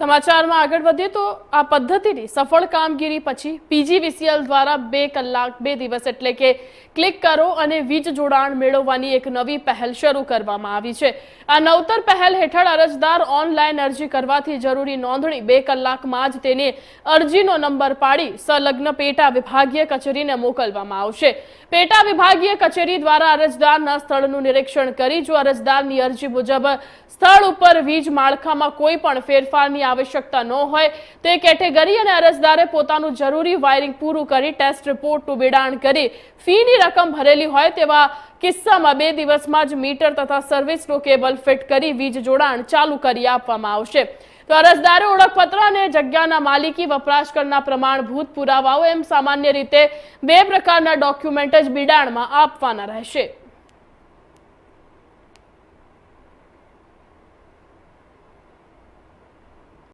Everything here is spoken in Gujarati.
સમાચારમાં આગળ વધીએ તો આ પદ્ધતિની સફળ કામગીરી પછી પીજીવીસીએલ દ્વારા બે કલાક, બે દિવસ એટલે કે ક્લિક કરો અને વીજ જોડાણ મેળવવાની એક નવી પહેલ શરૂ કરવામાં આવી છે. આ નવતર પહેલ હેઠળ અરજદાર ઓનલાઈન અરજી કરવાથી જરૂરી નોંધણી બે કલાકમાં જ તેને અરજીનો નંબર પાડી સંલગ્ન પેટા વિભાગીય કચેરીને મોકલવામાં આવશે. પેટા વિભાગીય કચેરી દ્વારા અરજદારના સ્થળનું નિરીક્ષણ કરી જો અરજદારની અરજી મુજબ સ્થળ ઉપર વીજ માળખામાં કોઈ પણ ફેરફારની આવશ્યકતા ન હોય તે કેટેગરી અને અરજદારે પોતાનું જરૂરી વાયરિંગ પૂરું કરી ટેસ્ટ રિપોર્ટનું બિડાણ કરી ફીની રકમ ભરેલી હોય તેવા કિસ્સામાં બે દિવસમાં જ મીટર તથા સર્વિસનું કેબલ ફિટ કરી વીજ જોડાણ ચાલુ કરી આપવામાં આવશે. તો અરજદારે ઓળખપત્ર અને જગ્યાના માલિકી વપરાશકરના પ્રમાણભૂત પુરાવાઓ એમ સામાન્ય રીતે બે પ્રકારના ડોક્યુમેન્ટ જ બિડાણમાં આપવાના રહેશે.